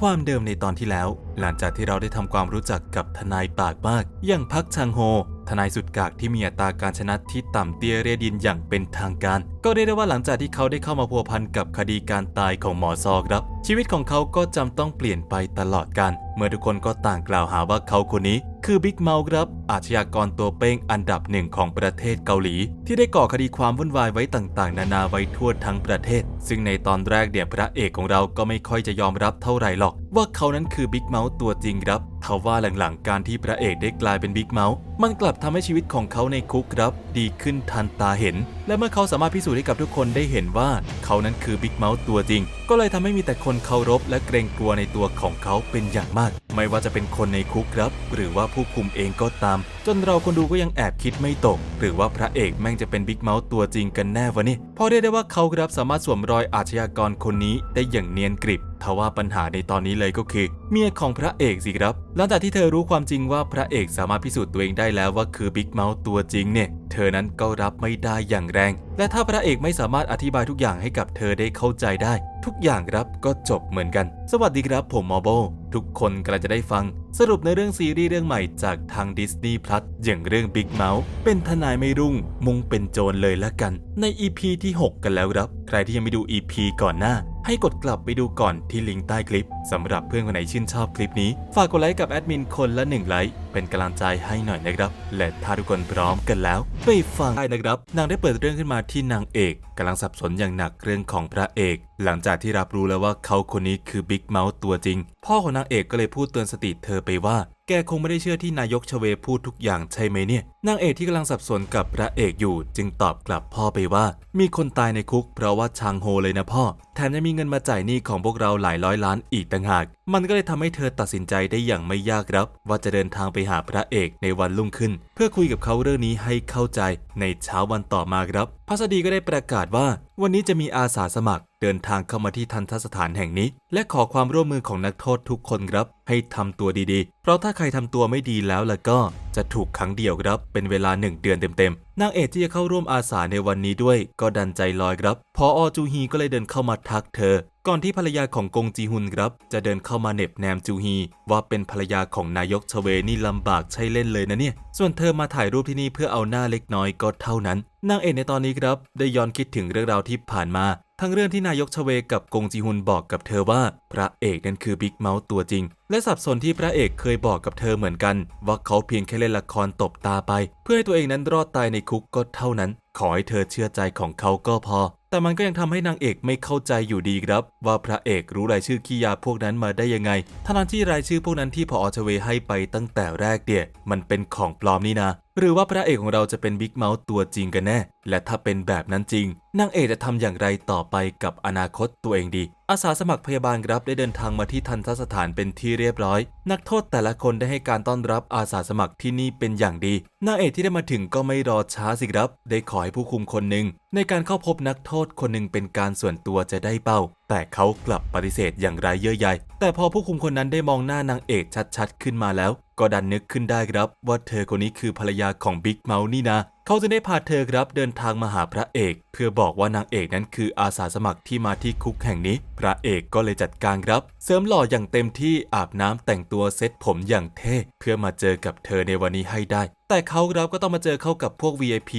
ความเดิมในตอนที่แล้ว หลังจากที่เราได้ทำความรู้จักกับทนายปากมากอย่างพักชังโฮ ทนายสุดกากที่มีอัตราการชนะที่ต่ำเตี้ยเรียดินอย่างเป็นทางการ ก็เรียกได้ว่าหลังจากที่เขาได้เข้ามาพัวพันกับคดีการตายของหมอซอครับ ชีวิตของเขาก็จำต้องเปลี่ยนไปตลอดกาลเมื่อทุกคนก็ต่างกล่าวหาว่าเขาคนนี้ คือบิ๊กเมาครับ อาชญากรตัวเป้งอันดับหนึ่งของประเทศเกาหลี ที่ได้ก่อคดีความวุ่นวายไว้ต่างๆ นานาไว้ทั่วทั้งประเทศ ซึ่งในตอนแรกเนี่ยพระเอกของเราก็ไม่ค่อยจะยอมรับเท่าไหร่หรอก ว่าเขานั้นคือบิ๊กเมาส์ตัวจริงครับ ขาว่าหลังๆ การที่พระเอกได้กลายเป็นบิ๊กเมาส์มันกลับทำให้ชีวิตของเขาในคุกครับ ดีขึ้นทันตาเห็น และเมื่อเขาสามารถพิสูจน์ให้กับทุกคนได้เห็นว่า เขานั้นคือบิ๊กเมาส์ตัวจริง ก็เลยทำให้มีแต่คนเคารพ และเกรงกลัวในตัวของเขาเป็นอย่างมาก ไม่ว่าจะเป็นคนในคุกครับ หรือว่าผู้คุมเองก็ตาม จนเราคนดูก็ยังแอบคิดไม่ตก หรือว่าพระเอกแม่งจะเป็นบิ๊กเมาส์ตัวจริงกันแน่วะนี่พราะเรียกได้ว่าเขาครับสามารถสวมรอยอาชญากรคนนี้ได้อย่างเนียนกริบทว่าปัญหาในตอนนี้เลยก็คือ เมียของพระเอกสิครับ หลังจากที่เธอรู้ความจริงว่าพระเอกสามารถพิสูจน์ตัวเองได้แล้วว่าคือบิ๊กเมาส์ตัวจริงเนี่ย เธอนั้นก็รับไม่ได้อย่างแรง และถ้าพระเอกไม่สามารถอธิบายทุกอย่างให้กับเธอได้เข้าใจได้ ทุกอย่างครับก็จบเหมือนกัน สวัสดีครับผมมอโบทุกคนกำลังจะได้ฟัง สรุปในเรื่องซีรีส์เรื่องใหม่จากทาง Disney Plus อย่างเรื่อง Big Mouth เป็นทนายไม่รุ่ง มุงเป็นโจรเลยละกัน ใน EP ที่ 6 กันแล้วครับ ใครที่ยังไม่ดู EP ก่อนหน้า ให้กดกลับไปดูก่อนที่ลิงก์ใต้คลิป สำหรับเพื่อนคนไหนชื่นชอบคลิปนี้ ฝากกดไลค์กับแอดมินคนละ1ไลค์เป็นกำลังใจให้หน่อยนะครับ และถ้าทุกคนพร้อมกันแล้ว ไปฟังได้นะครับ นางได้เปิดเรื่องขึ้นมาที่นางเอกกำลังสับสนอย่างหนักเรื่องของพระเอก หลังจากที่รับรู้แล้วว่าเขาคนนี้คือบิ๊กเมาส์ตัวจริง พ่อของนางเอกก็เลยพูดเตือนสติเธอไปว่าแกคงไม่ได้เชื่อที่นายกชเวพูดทุกอย่างใช่ไหมเนี่ย นางเอกที่กำลังสับสนกับพระเอกอยู่ จึงตอบกลับพ่อไปว่า มีคนตายในคุกเพราะว่าชางโฮเลยนะพ่อ แถมยังมีเงินมาจ่ายหนี้ของพวกเราหลายร้อยล้านอีกต่างหาก มันก็เลยทำให้เธอตัดสินใจได้อย่างไม่ยากครับ ว่าจะเดินทางไปหาพระเอกในวันรุ่งขึ้น เพื่อคุยกับเขาเรื่องนี้ให้เข้าใจ ในเช้าวันต่อมาครับ พัสดีก็ได้ประกาศว่า วันนี้จะมีอาสาสมัคร เดินทางเข้ามาที่ทันทสถานแห่งนี้ และขอความร่วมมือของนักโทษทุกคนครับ ให้ทำตัวดีๆ เพราะถ้าใครทำตัวไม่ดีแล้วล่ะก็จะถูกขังเดี่ยวครับ เป็นเวลาหนึ่งเดือนเต็มๆนางเอกที่จะเข้าร่วมอาสาในวันนี้ด้วย ก็ดันใจลอยครับ พออจูฮีก็เลยเดินเข้ามาทักเธอ ก่อนที่ภรรยาของกงจีฮุนครับ จะเดินเข้ามาเหน็บแนมจูฮี ว่าเป็นภรรยาของนายกชเวนี่ลำบากใช่เล่นเลยนะเนี่ย ส่วนเธอมาถ่ายรูปที่นี่เพื่อเอาหน้าเล็กน้อยก็เท่านั้นนางเอกในตอนนี้ครับ ได้ย้อนคิดถึงเรื่องราวที่ผ่านมา ทั้งเรื่องที่นายกชเวกับกงจีฮุนบอกกับเธอว่า พระเอกนั้นคือบิ๊กเมาส์ตัวจริง และสับสนที่พระเอกเคยบอกกับเธอเหมือนกัน ว่าเขาเพียงแค่เล่นละครตบตาไป เพื่อให้ตัวเองนั้นรอดตายในคุกก็เท่านั้น ขอให้เธอเชื่อใจของเขาก็พอ แต่มันก็ยังทำให้นางเอกไม่เข้าใจอยู่ดีครับ ว่าพระเอกรู้รายชื่อขี้ยาพวกนั้นมาได้ยังไงทั้งที่รายชื่อพวกนั้นที่พอชเวให้ไปตั้งแต่แรกเดียมันเป็นของปลอมนี่นะ หรือว่าพระเอกของเราจะเป็นบิ๊กเมาส์ตัวจริงกันแน่ และถ้าเป็นแบบนั้นจริง นางเอกจะทำอย่างไรต่อไปกับอนาคตตัวเองดี อาสาสมัครพยาบาลครับได้เดินทางมาที่ทันทสถานเป็นที่เรียบร้อย นักโทษแต่ละคนได้ให้การต้อนรับอาสาสมัครที่นี่เป็นอย่างดี นางเอกที่ได้มาถึงก็ไม่รอช้าสิครับ ได้ขอให้ผู้คุมคนหนึ่งในการเข้าพบนักโทษคนหนึ่งเป็นการส่วนตัวจะได้เป้า แต่เขากลับปฏิเสธอย่างไรเย่อใยแต่พอผู้คุมคนนั้นได้มองหน้านางเอกชัดๆ ขึ้นมาแล้ว ก็ดันนึกขึ้นได้ครับ ว่าเธอคนนี้คือภรรยาของบิ๊กเมาส์นี่นะ เขาจะได้พาเธอครับเดินทางมาหาพระเอก เพื่อบอกว่านางเอกนั้นคืออาสาสมัครที่มาที่คุกแห่งนี้ พระเอกก็เลยจัดการครับ เสริมหล่ออย่างเต็มที่อาบน้ำแต่งตัวเซ็ตผมอย่างเท่เพื่อมาเจอกับเธอในวันนี้ให้ได้ แต่เขาครับก็ต้องมาเจอเข้ากับพวก VIP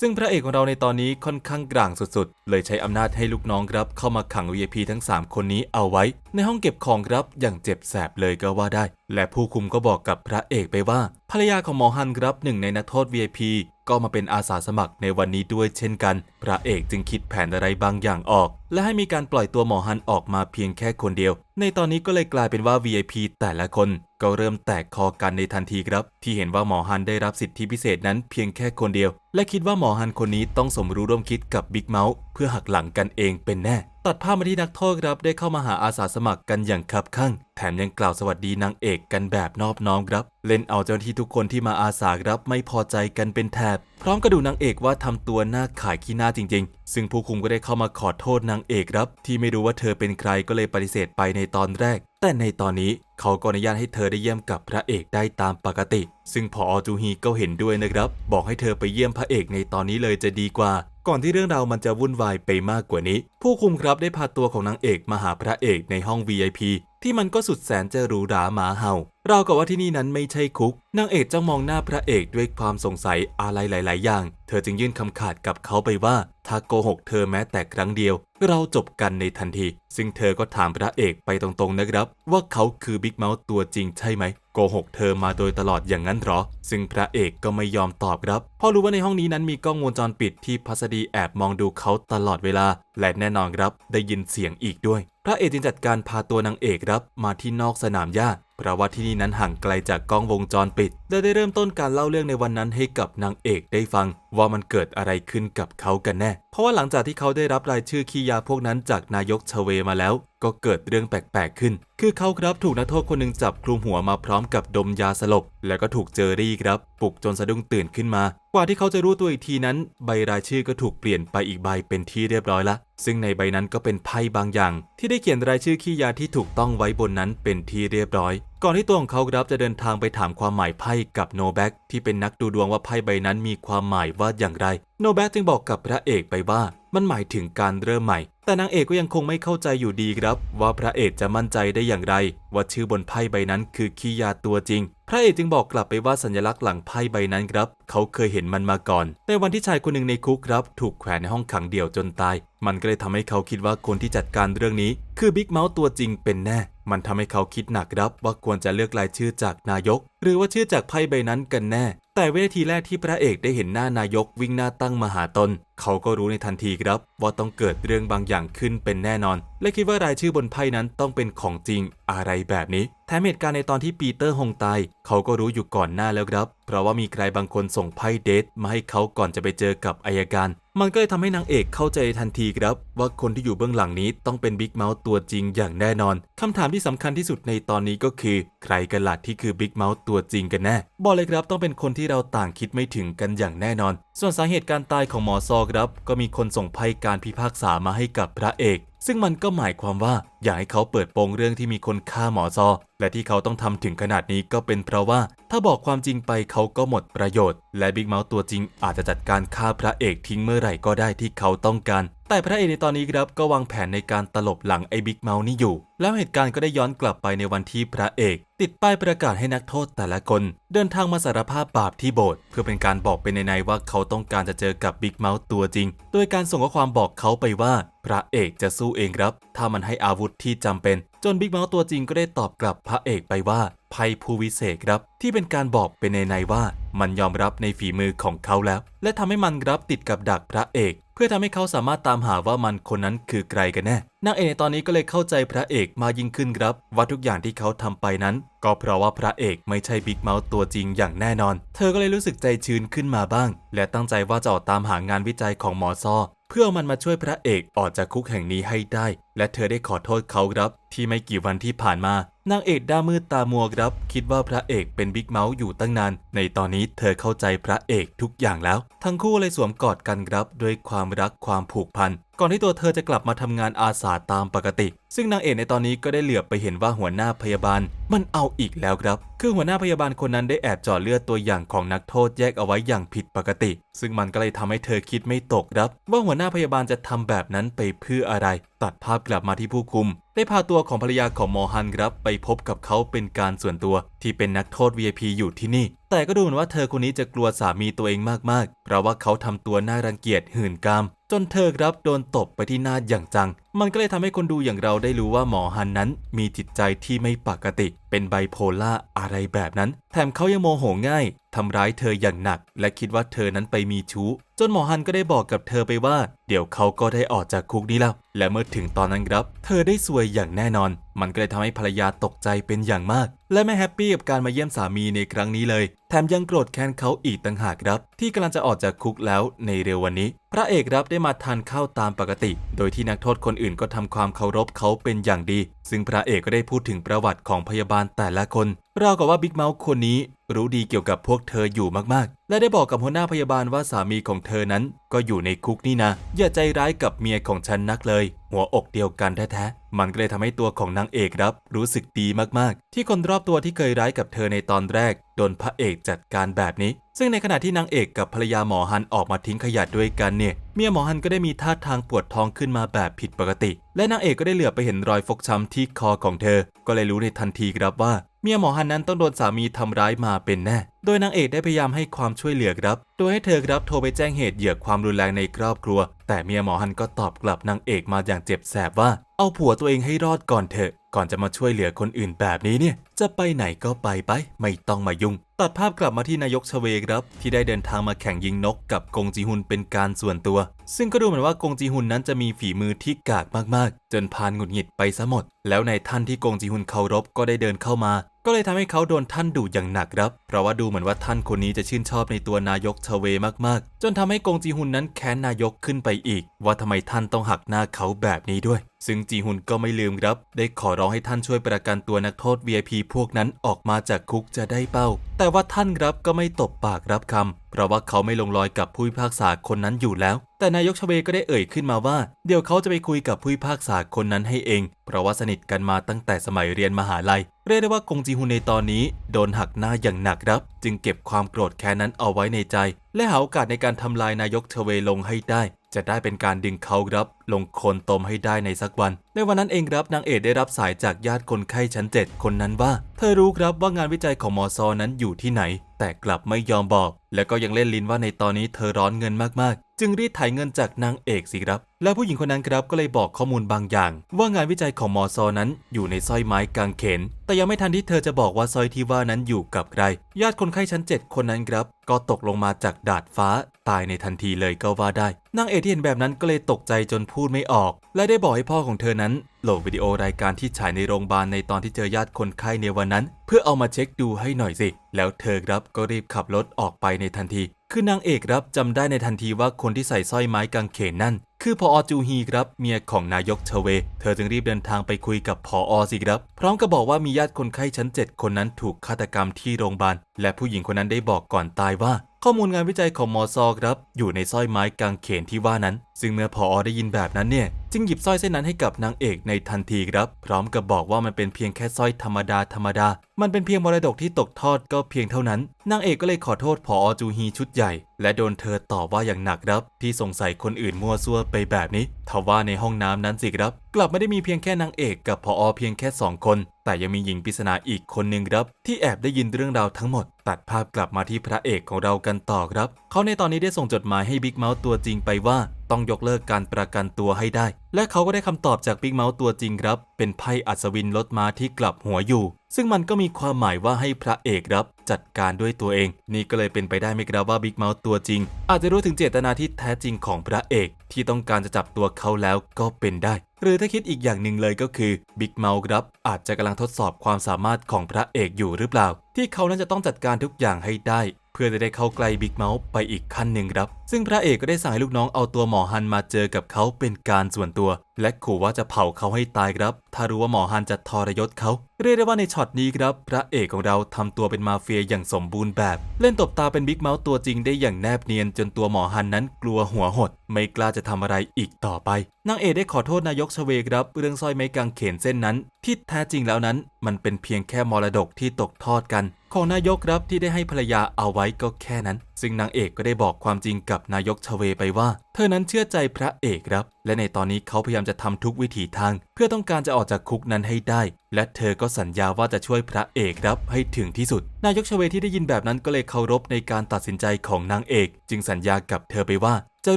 ซึ่งพระเอกของเราในตอนนี้ค่อนข้างกลางสุดๆ เลยใช้อำนาจให้ลูกน้องครับเข้ามาขัง VIP ทั้ง 3 คนนี้เอาไว้ ในห้องเก็บของครับอย่างเจ็บแสบเลยก็ว่าได้ และผู้คุมก็บอกกับพระเอกไปว่า ภรรยาของหมอฮันครับหนึ่งในนักโทษ VIP ก็มาเป็นอาสาสมัครในวันนี้ด้วยเช่นกัน พระเอกจึงคิดแผนอะไรบางอย่างออก และให้มีการปล่อยตัวหมอฮันออกมาเพียงแค่คนเดียว ในตอนนี้ก็เลยกลายเป็นว่า VIP แต่ละคนก็เริ่มแตกคอกันในทันทีครับ ที่เห็นว่าหมอฮันได้รับสิทธิพิเศษนั้นเพียงแค่คนเดียว และคิดว่าหมอฮันคนนี้ต้องสมรู้ร่วมคิดกับบิ๊กเมาส์เพื่อหักหลังกันเองเป็นแน่ ตัดภาพมาที่นักโทษครับได้เข้ามาหาอาสาสมัครกันอย่างคับข้างแถมยังกล่าวสวัสดีนางเอกกันแบบนอบน้อมครับ เล่นเอาเจ้าหน้าที่ทุกคนที่มาอาสาครับไม่พอใจกันเป็นแถบ พร้อมกระดูนางเอกว่าทำตัวหน้าขายขี้หน้าจริง ๆ ซึ่งผู้คุมก็ได้เข้ามาขอโทษนางเอกครับ ที่ไม่รู้ว่าเธอเป็นใครก็เลยปฏิเสธไปในตอนแรก แต่ในตอนนี้เขาก็อนุญาตให้เธอได้เยี่ยมกับพระเอกได้ตามปกติ ซึ่งพออจูฮีก็เห็นด้วยนะครับ บอกให้เธอไปเยี่ยมพระเอกในตอนนี้เลยจะดีกว่า ก่อนที่เรื่องราวมันจะวุ่นวายไปมากกว่านี้ ผู้คุมครับได้พาตัวของนางเอกมาหาพระเอกในห้อง VIP ที่มันก็สุดแสนจะหรูหราหมาเห่า เรากับว่าที่นี่นั้นไม่ใช่คุก นางเอกจ้องมองหน้าพระเอกด้วยความสงสัยอะไรหลาย ๆ อย่าง เธอจึงยื่นคำขาดกับเขาไปว่า ถ้าโกหกเธอแม้แต่ครั้งเดียว เราจบกันในทันที ซึ่งเธอก็ถามพระเอกไปตรง ๆ นะครับ ว่าเขาคือบิ๊กเมาส์ตัวจริงใช่ไหมโกหกเธอมาโดยตลอดอย่างนั้นหรอ ซึ่งพระเอกก็ไม่ยอมตอบครับ เพราะรู้ว่าในห้องนี้นั้นมีกล้องวงจรปิดที่พัสดีแอบมองดูเขาตลอดเวลา และแน่นอนครับ ได้ยินเสียงอีกด้วย พระเอกจึงจัดการพาตัวนางเอกครับมาที่นอกสนามหญ้า เพราะว่าที่นี่นั้นห่างไกลจากกล้องวงจรปิดและได้เริ่มต้นการเล่าเรื่องในวันนั้นให้กับนางเอกได้ฟัง ว่ามันเกิดอะไรขึ้นกับเขากันแน่ เพราะว่าหลังจากที่เขาได้รับรายชื่อขี้ยาพวกนั้นจากนายกชเวมาแล้ว ก็เกิดเรื่องแปลกๆขึ้น คือเขาครับถูกนักโทษคนหนึ่งจับคลุมหัวมาพร้อมกับดมยาสลบ แล้วก็ถูกเจอรี่ครับปลุกจนสะดุ้งตื่นขึ้นมา กว่าที่เขาจะรู้ตัวอีกทีนั้น ใบรายชื่อก็ถูกเปลี่ยนไปอีกใบเป็นที่เรียบร้อยละ ซึ่งในใบนั้นก็เป็นไพ่บางอย่าง ที่ได้เขียนรายชื่อขี้ยาที่ถูกต้องไว้บนนั้นเป็นที่เรียบร้อย ก่อนที่ตัวของเขาครับจะเดินทางไปถามความหมายไพ่กับโนแบ็กที่เป็นนักดูดวงว่าไพ่ใบนั้นมีความหมายว่าอย่างไรโนแบ็กจึงบอกกับพระเอกไปว่ามันหมายถึงการเริ่มใหม่ แต่นางเอกก็ยังคงไม่เข้าใจอยู่ดีครับ ว่าพระเอกจะมั่นใจได้อย่างไร ว่าชื่อบนไพ่ใบนั้นคือขี้ยาตัวจริง พระเอกจึงบอกกลับไปว่าสัญลักษณ์หลังไพ่ใบนั้นครับ เขาเคยเห็นมันมาก่อน ในวันที่ชายคนหนึ่งในคุกครับ ถูกแขวนในห้องขังเดี่ยวจนตาย มันก็เลยทำให้เขาคิดว่าคนที่จัดการเรื่องนี้ คือบิ๊กเมาส์ตัวจริงเป็นแน่ มันทำให้เขาคิดหนักครับว่าควรจะเลือกรายชื่อจากนายก หรือว่าชื่อจากไพ่ใบนั้นกันแน่ แต่วินาทีแรกที่พระเอกได้เห็นหน้านายกวิ่งหน้าตั้งมาหาตน เขาก็รู้ในทันทีครับ ว่าต้องเกิดเรื่องบางอย่างขึ้นเป็นแน่นอน และคิดว่ารายชื่อบนไพ่นั้นต้องเป็นของจริงอะไรแบบนี้ แถมเหตุการณ์ในตอนที่ปีเตอร์ฮงตายเขาก็รู้อยู่ก่อนหน้าแล้วครับ เพราะว่ามีใครบางคนส่งไพ่เดทมาให้เขาก่อนจะไปเจอกับอายการ มันก็เลยทำให้นางเอกเข้าใจทันทีครับ ว่าคนที่อยู่เบื้องหลังนี้ต้องเป็นบิ๊กเมาส์ตัวจริงอย่างแน่นอนคำถามที่สำคัญที่สุดในตอนนี้ก็คือ ใครกันล่ะที่คือบิ๊กเมาส์ตัวจริงกันแน่บอกเลยครับต้องเป็นคนที่เราต่างคิดไม่ถึงกันอย่างแน่นอน ส่วนสาเหตุการตายของหมอซอครับ ก็มีคนส่งไพ่การพิพากษามาให้กับพระเอก ซึ่งมันก็หมายความว่าอยากให้เขาเปิดโปงเรื่องที่มีคนฆ่าหมอซอและที่เขาต้องทำถึงขนาดนี้ก็เป็นเพราะว่า ถ้าบอกความจริงไปเขาก็หมดประโยชน์ และบิ๊กเมาส์ตัวจริงอาจจะจัดการฆ่าพระเอกทิ้งเมื่อไหร่ก็ได้ที่เขาต้องการ แต่พระเอกในตอนนี้ครับก็วางแผนในการตลบหลังไอ้บิ๊กเมาส์นี่อยู่ แล้วเหตุการณ์ก็ได้ย้อนกลับไปในวันที่พระเอก ติดป้ายประกาศให้นักโทษแต่ละคน เดินทางมาสารภาพบาปที่โบสถ์เพื่อเป็นการบอกเป็นในๆว่าเขาต้องการจะเจอกับบิ๊กเมาส์ตัวจริง โดยการส่งข้อความบอกเขาไปว่า พระเอกจะสู้เองครับ ถ้ามันให้อาวุธที่จำเป็นจนบิ๊กเมาส์ตัวจริงก็ได้ตอบกลับพระเอกไปว่าไพ่ผู้วิเศษครับ ที่เป็นการบอกเป็นในๆว่ามันยอมรับในฝีมือของเขาแล้ว และทำให้มันรับติดกับดักพระเอก เพื่อทำให้เขาสามารถตามหาว่ามันคนนั้นคือใครกันแน่นางเอกในตอนนี้ก็เลยเข้าใจพระเอกมายิ่งขึ้นครับ ว่าทุกอย่างที่เขาทำไปนั้น ก็เพราะว่าพระเอกไม่ใช่บิ๊กเมาส์ตัวจริงอย่างแน่นอน เธอก็เลยรู้สึกใจชื้นขึ้นมาบ้าง และตั้งใจว่าจะออกตามหางานวิจัยของหมอซอเพื่อมันมาช่วยพระเอกออกจากคุกแห่งนี้ให้ได้ และเธอได้ขอโทษเขาครับที่ไม่กี่วันที่ผ่านมานางเอกด้ามืดตามัวครับ คิดว่าพระเอกเป็นบิ๊กเมาส์อยู่ตั้งนาน ในตอนนี้เธอเข้าใจพระเอกทุกอย่างแล้ว ทั้งคู่เลยสวมกอดกันครับด้วยความรักความผูกพัน ก่อนที่ตัวเธอจะกลับมาทำงานอาสาตามปกติ ซึ่งนางเอกในตอนนี้ก็ได้เหลือบไปเห็นว่าหัวหน้าพยาบาล มันเอาอีกแล้วครับ คือหัวหน้าพยาบาลคนนั้นได้แอบเจาะเลือดตัวอย่างของนักโทษแยกเอาไว้อย่างผิดปกติ ซึ่งมันก็เลยทำให้เธอคิดไม่ตกครับ ว่าหัวหน้าพยาบาลจะทำแบบนั้นไปเพื่ออะไร ตัดภาพกลับมาที่ผู้คุม ได้พาตัวของภรรยาของหมอฮันครับ ไปพบกับเขาเป็นการส่วนตัวที่เป็นนักโทษ VIP อยู่ที่นี่ แต่ก็ดูเหมือนว่าเธอคนนี้จะกลัวสามีตัวเองมากๆ เพราะว่าเขาทำตัวน่ารังเกียจหื่นกาม จนเธอครับโดนตบไปที่หน้าอย่างจัง มันก็เลยทำให้คนดูอย่างเราได้รู้ว่าหมอฮันนั้น มีจิตใจที่ไม่ปกติเป็นไบโพล่าอะไรแบบนั้น แถมเขายังโมโหง่ายทำร้ายเธออย่างหนัก และคิดว่าเธอนั้นไปมีชู้ จนหมอฮันก็ได้บอกกับเธอไปว่า เดี๋ยวเขาก็ได้ออกจากคุกนี้แล้ว และเมื่อถึงตอนนั้นครับ เธอได้สวยอย่างแน่นอน มันก็เลยทำให้ภรรยาตกใจเป็นอย่างมาก และไม่แฮปปี้กับการมาเยี่ยมสามีในครั้งนี้เลย แถมยังโกรธแค้นเขาอีกต่างหากครับ ที่กำลังจะออกจากคุกแล้วในเร็ววันนี้ พระเอกรับได้มาทานข้าวตามปกติ โดยที่นักโทษคนอื่นก็ทำความเคารพเขาเป็นอย่างดี ซึ่งพระเอกก็ได้พูดถึงประวัติของพยาบาลแต่ละคนราวกับว่าบิ๊กเมาส์คนนี้ รู้ดีเกี่ยวกับพวกเธออยู่มากๆ และได้บอกกับหัวหน้าพยาบาลว่าสามีของเธอนั้น ก็อยู่ในคุกนี่นะอย่าใจร้ายกับเมียของฉันนักเลย หัวอกเดียวกันแท้ๆมันก็เลยทำให้ตัวของนางเอกรับ รู้สึกดีมากๆ ที่คนรอบตัวที่เคยร้ายกับเธอในตอนแรกโดนพระเอกจัดการแบบนี้ ซึ่งในขณะที่นางเอกกับภรรยาหมอฮันออกมาทิ้งขยะด้วยกันเนี่ยเมียหมอฮันก็ได้มีท่าทางปวดท้องขึ้นมาแบบผิดปกติ และนางเอกก็ได้เหลือบไปเห็นรอยฟกช้ำที่คอของเธอ ก็เลยรู้ในทันทีครับว่า มียหมอฮันนั้นต้องโดนสามีทำร้ายมาเป็นแน่ โดยนางเอกได้พยายามให้ความช่วยเหลือครับ โดยให้เธอครับโทรไปแจ้งเหตุเหยื่อความรุนแรงในครอบครัว แต่เมียหมอฮันก็ตอบกลับนางเอกมาอย่างเจ็บแสบว่า เอาผัวตัวเองให้รอดก่อนเถอะ ก่อนจะมาช่วยเหลือคนอื่นแบบนี้เนี่ย จะไปไหนก็ไปไป ไม่ต้องมายุ่ง ตัดภาพกลับมาที่นายกชเวครับ ที่ได้เดินทางมาแข่งยิงนกกับกงจีฮุนเป็นการส่วนตัว ซึ่งก็ดูเหมือนว่ากงจีฮุนนั้นจะมีฝีมือที่กากมากๆ จนพานหงุดหงิดไปซะหมด แล้วในท่านที่กงจีฮุนเคารพก็ได้เดินเข้ามา ก็เลยทำให้เขาโดนท่านดุอย่างหนักครับ เพราะว่าดูเหมือนว่าท่านคนนี้จะชื่นชอบในตัวนายกชเวมากๆ จนทำให้กงจีฮุนนั้นแค้นนายกขึ้นไปอีก ว่าทำไมท่านต้องหักหน้าเขาแบบนี้ด้วย ซึ่งจีฮุนก็ไม่ลืมครับ ได้ขอร้องให้ท่านช่วยประกันตัวนักโทษ VIP พวกนั้นออกมาจากคุกจะได้เป้า แต่ว่าท่านครับก็ไม่ตบปากรับคำเพราะว่าเขาไม่ลงรอยกับผู้พิพากษาคนนั้นอยู่แล้ว แต่นายกชเวก็ได้เอ่ยขึ้นมาว่า เดี๋ยวเขาจะไปคุยกับผู้พิพากษาคนนั้นให้เอง เพราะว่าสนิทกันมาตั้งแต่สมัยเรียนมหาลัย เรียกได้ว่ากงจีฮุนในตอนนี้โดนหักหน้าอย่างหนักครับ จึงเก็บความโกรธแค้นนั้นเอาไว้ในใจ และหาโอกาสในการทำลายนายกเทเวลงให้ได้ จะได้เป็นการดึงเขาครับ ลงโคนตมให้ได้ในสักวัน ในวันนั้นเองครับนางเอกได้รับสายจากญาติคนไข้ชั้น 7 คนนั้นว่า เธอรู้ครับว่างานวิจัยของหมอซอนั้นอยู่ที่ไหน แต่กลับไม่ยอมบอกแล้วก็ยังเล่นลิ้นว่าในตอนนี้เธอร้อนเงินมากๆ จึงรีดไถเงินจากนางเอกสิครับ แล้วผู้หญิงคนนั้นครับก็เลยบอกข้อมูลบางอย่าง ว่างานวิจัยของหมอซอนั้นอยู่ในสร้อยไม้กางเขน แต่ยังไม่ทันที่เธอจะบอกว่าสร้อยที่ว่านั้นอยู่กับใคร ญาติคนไข้ชั้น 7 คนนั้นครับ ก็ตกลงมาจากดาดฟ้า ตายในทันทีเลยก็ว่าได้ นางเอกที่เห็นแบบนั้นก็เลยตกใจจนพูดไม่ออก และได้บอกให้พ่อของเธอนั้นโหลดวิดีโอรายการที่ฉายในโรงพยาบาลในตอนที่เจอญาติคนไข้ในวันนั้น เพื่อเอามาเช็คดูให้หน่อยสิ แล้วเธอครับก็รีบขับรถออกไปในทันที คือนางเอกครับจำได้ในทันทีว่าคนที่ใส่สร้อยไม้กางเขนนั่น คือพออจูฮีครับเมียของนายกเชเว เธอจึงรีบเดินทางไปคุยกับพออสิครับ พร้อมกับบอกว่ามีญาติคนไข้ชั้น 7 คนนั้นถูกฆาตกรรมที่โรงพยาบาลและผู้หญิงคนนั้นได้บอกก่อนตายว่าข้อมูลงานวิจัยของมอซอครับอยู่ในสร้อยไม้กางเขนที่ว่านั้น ซึ่งเมื่อพออได้ยินแบบนั้นเนี่ยจึงหยิบสร้อยเส้นนั้นให้กับนางเอกในทันทีครับ พร้อมกับบอกว่ามันเป็นเพียงแค่สร้อยธรรมดาธรรมดา มันเป็นเพียงมรดกที่ตกทอดก็เพียงเท่านั้น นางเอกก็เลยขอโทษพออจูฮีชุดใหญ่ และโดนเธอต่อว่าอย่างหนักครับ ที่สงสัยคนอื่นมั่วซั่วไปแบบนี้ทว่าในห้องน้ำนั้นสิครับ กลับไม่ได้มีเพียงแค่นางเอกกับพออเพียงแค่สองคน แต่ยังมีหญิงปริศนาอีกคนหนึ่งครับ ที่แอบได้ยินเรื่องราวทั้งหมด ตัดภาพกลับมาที่พระเอกของเรากันต่อครับ เขาในตอนนี้ได้ส่งจดหมายให้บิ๊กเมาส์ตัวจริงไปว่า ต้องยกเลิกการประกันตัวให้ได้ และเขาก็ได้คำตอบจากบิ๊กเมาส์ตัวจริงครับ เป็นไพ่อัศวินรถม้าที่กลับหัวอยู่ ซึ่งมันก็มีความหมายว่าให้พระเอกรับจัดการด้วยตัวเอง นี่ก็เลยเป็นไปได้ไหมครับว่าบิ๊กเมาส์ตัวจริง อาจจะรู้ถึงเจตนาที่แท้จริงของพระเอก ที่ต้องการจะจับตัวเขาแล้วก็เป็นได้ หรือถ้าคิดอีกอย่างหนึ่งเลยก็คือบิ๊กเมาส์ครับอาจจะกำลังทดสอบความสามารถของพระเอกอยู่หรือเปล่า ที่เขานั้นจะต้องจัดการทุกอย่างให้ได้เพื่อจะได้เข้าใกล้บิ๊กเมาส์ไปอีกขั้นหนึ่งครับ ซึ่งพระเอกก็ได้สั่งให้ลูกน้องเอาตัวหมอฮันมาเจอกับเขาเป็นการส่วนตัว และขู่ว่าจะเผาเขาให้ตายครับ ถ้ารู้ว่าหมอฮันจะทรยศเขาเรียกได้ว่าในช็อตนี้ครับ พระเอกของเราทำตัวเป็นมาเฟียอย่างสมบูรณ์แบบ เล่นตบตาเป็นบิ๊กเมาส์ตัวจริงได้อย่างแนบเนียนจนตัวหมอฮันนั้นกลัวหัวหด ไม่กล้าจะทำอะไรอีกต่อไปนางเอกได้ขอโทษนายกชเวครับ เรื่องสร้อยไม้กางเขนเส้นนั้น ที่แท้จริงแล้วนั้น มันเป็นเพียงแค่มรดกที่ตกทอดกันของนายกครับที่ได้ให้ภรรยาเอาไว้ก็แค่นั้น ซึ่งนางเอกก็ได้บอกความจริงกับนายกชเวไปว่า เธอนั้นเชื่อใจพระเอกครับ และในตอนนี้เขาพยายามจะทำทุกวิถีทาง เพื่อต้องการจะออกจากคุกนั้นให้ได้และเธอก็สัญญาว่าจะช่วยพระเอกรับให้ถึงที่สุด นายกชเวที่ได้ยินแบบนั้นก็เลยเคารพในการตัดสินใจของนางเอก จึงสัญญากับเธอไปว่า จะ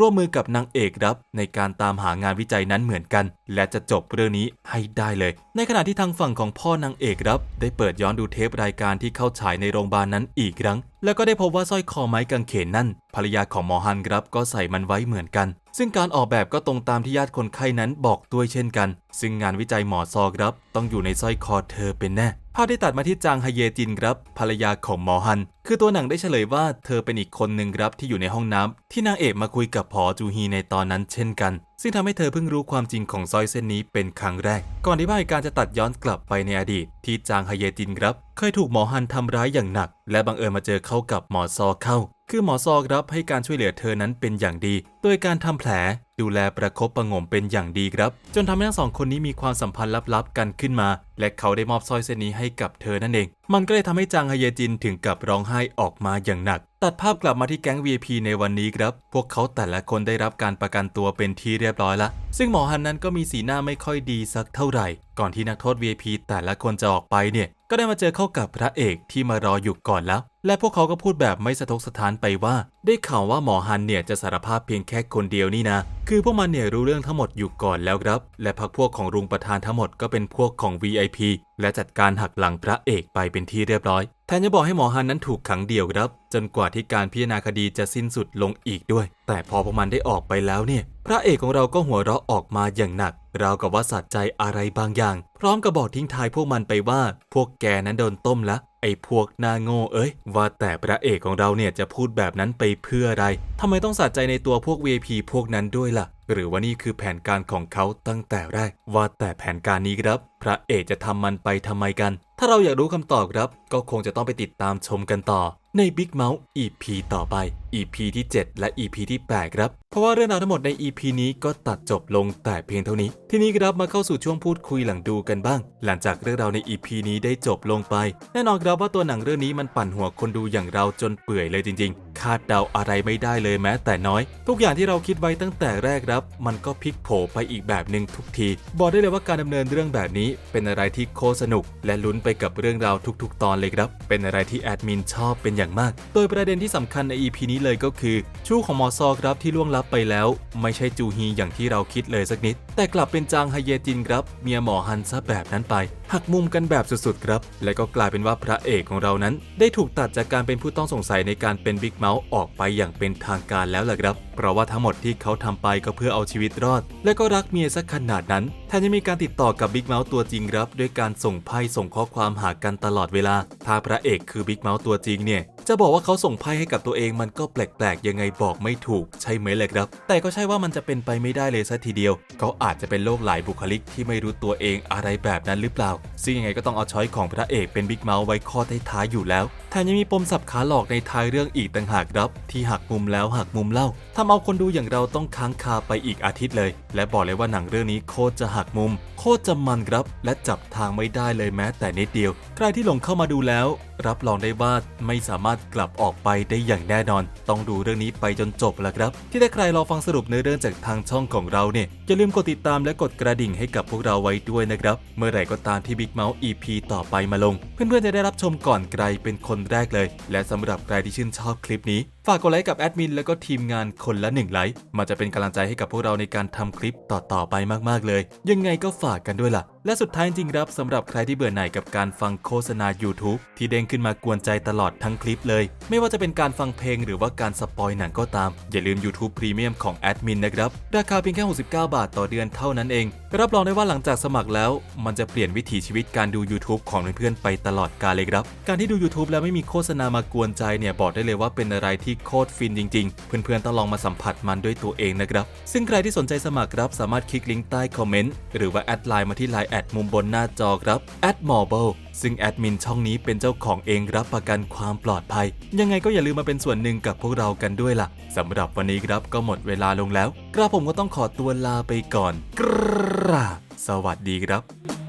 ร่วมมือกับนางเอกรับ ในการตามหางานวิจัยนั้นเหมือนกัน และจะจบเรื่องนี้ให้ได้เลย ในขณะที่ทางฝั่งของพ่อนางเอกรับ ได้เปิดย้อนดูเทปรายการที่เข้าฉายในโรงพยาบาลนั้นอีกครั้ง แล้วก็ได้พบว่าสร้อยคอไม้กางเขนนั่น ภรรยาของหมอฮันครับก็ใส่มันไว้เหมือนกัน ซึ่งการออกแบบก็ตรงตามที่ญาติคนไข้นั้นบอกด้วยเช่นกัน ซึ่งงานวิจัยหมอซอครับ ต้องอยู่ในสร้อยคอเธอเป็นแน่ ภาพที่ตัดมาที่จางฮเยจินครับภรรยาของหมอฮัน คือตัวหนังได้เฉลยว่าเธอเป็นอีกคนหนึ่งครับที่อยู่ในห้องน้ำที่นางเอกมาคุยกับพอจูฮีในตอนนั้นเช่นกัน ซึ่งทำให้เธอเพิ่งรู้ความจริงของสร้อยเส้นนี้เป็นครั้งแรก ก่อนที่ภาพการจะตัดย้อนกลับไปในอดีต ที่จางฮเยจินครับ เคยถูกหมอฮันทำร้ายอย่างหนัก และบังเอิญมาเจอเข้ากับหมอซอเข้า คือหมอซอครับให้การช่วยเหลือเธอนั้นเป็นอย่างดี โดยการทำแผลดูแลประคบประงมเป็นอย่างดีครับ จนทำให้ทั้งสองคนนี้มีความสัมพันธ์ลับๆกันขึ้นมา และเขาได้มอบสร้อยเส้นนี้ให้กับเธอนั่นเอง มันก็เลยทำให้จางฮเยจินถึงกับร้องไห้ออกมาอย่างหนัก ตัดภาพกลับมาที่แก๊ง VIP ในวันนี้ครับ พวกเขาแต่ละคนได้รับการประกันตัวเป็นที่เรียบร้อยละ ซึ่งหมอฮันนั้นก็มีสีหน้าไม่ค่อยดีสักเท่าไหร่ ก่อนที่นักโทษ VIP แต่ละคนจะออกไปเนี่ย ก็ได้มาเจอเข้ากับพระเอกที่มารออยู่ก่อนแล้ว และพวกเขาก็พูดแบบไม่สะทกสะท้านไปว่า ได้ข่าวว่าหมอฮันเนี่ยจะสารภาพเพียงแค่คนเดียวนี่นะ คือพวกมันเนี่ยรู้เรื่องทั้งหมดอยู่ก่อนแล้วครับ และพักพวกของรุงประธานทั้งหมดก็เป็นพวกของ VIP และจัดการหักหลังพระเอกไปเป็นที่เรียบร้อยแทนจะบอกให้หมอฮันนั้นถูกขังเดี่ยวครับ จนกว่าที่การพิจารณาคดีจะสิ้นสุดลงอีกด้วย แต่พอพวกมันได้ออกไปแล้วเนี่ย พระเอกของเราก็หัวเราะออกมาอย่างหนักราวกับว่าสัตใจอะไรบางอย่าง พร้อมกับบอกทิ้งท้ายพวกมันไปว่า พวกแกนั้นโดนต้มละไอ้พวกหนาโง่เอ้ย ว่าแต่พระเอกของเราเนี่ยจะพูดแบบนั้นไปเพื่ออะไรทำไมต้องสะใจในตัวพวก VIP พวกนั้นด้วยล่ะ หรือว่านี่คือแผนการของเขาตั้งแต่แรกว่าแต่แผนการนี้ครับ ระเอกจะทำมันไปทำไมกัน ถ้าเราอยากรู้คำตอบครับ ก็คงจะต้องไปติดตามชมกันต่อใน Big Mouth EP ต่อไป EP ที่ 7 และ EP ที่ 8 ครับ เพราะว่าเรื่องราวทั้งหมดใน EP นี้ก็ตัดจบลงแต่เพียงเท่านี้ ทีนี้ครับมาเข้าสู่ช่วงพูดคุยหลังดูกันบ้าง หลังจากเรื่องราวใน EP นี้ได้จบลงไป แน่นอนครับว่าตัวหนังเรื่องนี้มันปั่นหัวคนดูอย่างเราจนเปื่อยเลยจริง ๆ คาดเดาอะไรไม่ได้เลยแม้แต่น้อย ทุกอย่างที่เราคิดไว้ตั้งแต่แรกครับ มันก็พลิกโผไปอีกแบบหนึ่งทุกที บอกได้เลยว่าการดำเนินเรื่องแบบนี้เป็นอะไรที่โคสนุก และลุ้นไปกับเรื่องราวทุกๆ ตอนเลยครับ เป็นอะไรที่แอดมินชอบเป็นอย่างมาก โดยประเด็นที่สำคัญใน EP นี้เลยก็คือ ชู้ของหมอซอครับที่ล่วงลับไปแล้ว ไม่ใช่จูฮีอย่างที่เราคิดเลยสักนิด แต่กลับเป็นจางฮเยจินครับ เมียหมอฮันซะแบบนั้นไป หักมุมกันแบบสุดๆครับ และก็กลายเป็นว่าพระเอกของเรานั้น ได้ถูกตัดจากการเป็นผู้ต้องสงสัยในการเป็นบิ๊กเมาส์ออกไปอย่างเป็นทางการแล้วล่ะครับ เพราะว่าทั้งหมดที่เขาทำไปก็เพื่อเอาชีวิตรอด และก็รักเมียสักขนาดนั้นแถมยังมีการติดต่อกับบิ๊กเมาส์ตัวจริงครับด้วยการส่งไพ่ส่งข้อความหากันตลอดเวลา ถ้าพระเอกคือบิ๊กเมาส์ตัวจริงเนี่ย จะบอกว่าเขาส่งไพ่ให้กับตัวเองมันก็แปลกๆ ยังไงบอกไม่ถูกใช่ไหมเลยครับ แต่ก็ใช่ว่ามันจะเป็นไปไม่ได้เลยซะทีเดียว เขาอาจจะเป็นโรคหลายบุคลิกที่ไม่รู้ตัวเองอะไรแบบนั้นหรือเปล่า ซึ่งยังไงก็ต้องเอาช้อยของพระเอกเป็นบิ๊กเมาส์ไว้ข้อท้ายๆอยู่แล้วแถมยังมีปมสับขาหลอกในท้ายเรื่องอีกต่างหากครับ ที่หักมุมแล้วหักมุมเล่าทำเอาคนดูอย่างเราต้องค้างคาไปอีกอาทิตย์เลย และบอกเลยว่าหนังเรื่องนี้โคตรจะหักมุม โคตรจะมันครับ และจับทางไม่ได้เลยแม้แต่นิดเดียว ใครที่หลงเข้ามาดูแล้วรับรองได้ว่าไม่สามารถกลับออกไปได้อย่างแน่นอน ต้องดูเรื่องนี้ไปจนจบแล้วครับ ที่ถ้าใครรอฟังสรุปเนื้อเรื่องจากทางช่องของเราเนี่ยอย่าลืมกดติดตามและกดกระดิ่งให้กับพวกเราไว้ด้วยนะครับ เมื่อไหร่ก็ตามที่ Big Mouth EP ต่อไปมาลง เพื่อนๆจะได้รับชมก่อนใครเป็นคนแรกเลย และสำหรับใครที่ชื่นชอบคลิปนี้ ฝากกดไลค์กับแอดมินแล้วก็ทีมงานคนละหนึ่งไลค์มันจะเป็นกำลังใจให้กับพวกเราในการทำคลิปต่อๆไปมากๆเลย ยังไงก็ฝากกันด้วยล่ะ และสุดท้ายจริงครับสำหรับใครที่เบื่อหน่ายกับการฟังโฆษณา YouTube ที่เด้งขึ้นมากวนใจตลอดทั้งคลิปเลย ไม่ว่าจะเป็นการฟังเพลงหรือว่าการสปอยหนังก็ตาม อย่าลืม YouTube Premium ของแอดมินนะครับ ราคาเพียงแค่ 69 บาทต่อเดือนเท่านั้นเอง รับรองได้ว่าหลังจากสมัครแล้ว มันจะเปลี่ยนวิถีชีวิตการดู YouTube ของเพื่อนๆไปตลอดกาลเลยครับ การที่ดู YouTube แล้วไม่มีโฆษณามากวนใจเนี่ยบอกได้เลยว่าเป็นอะไรที่โคตรฟินจริง ๆ เพื่อนๆต้องลองมาสัมผัสมันด้วยตัวเองนะครับ ซึ่งใครที่สนใจสมัครครับ สามารถคลิกลิงก์ใต้คอมเมนต์หรือว่าแอดไลน์มาที่ไลน์แอดมุมบนหน้าจอครับ a d m o b l e ซึ่งแอดมินช่องนี้เป็นเจ้าของเองรับประกันความปลอดภัย ยังไงก็อย่าลืมมาเป็นส่วนหนึ่งกับพวกเรากันด้วยล่ะสำหรับวันนี้ครับก็หมดเวลาลงแล้วกระผมก็ต้องขอตัวลาไปก่อนกราบสวัสดีครับ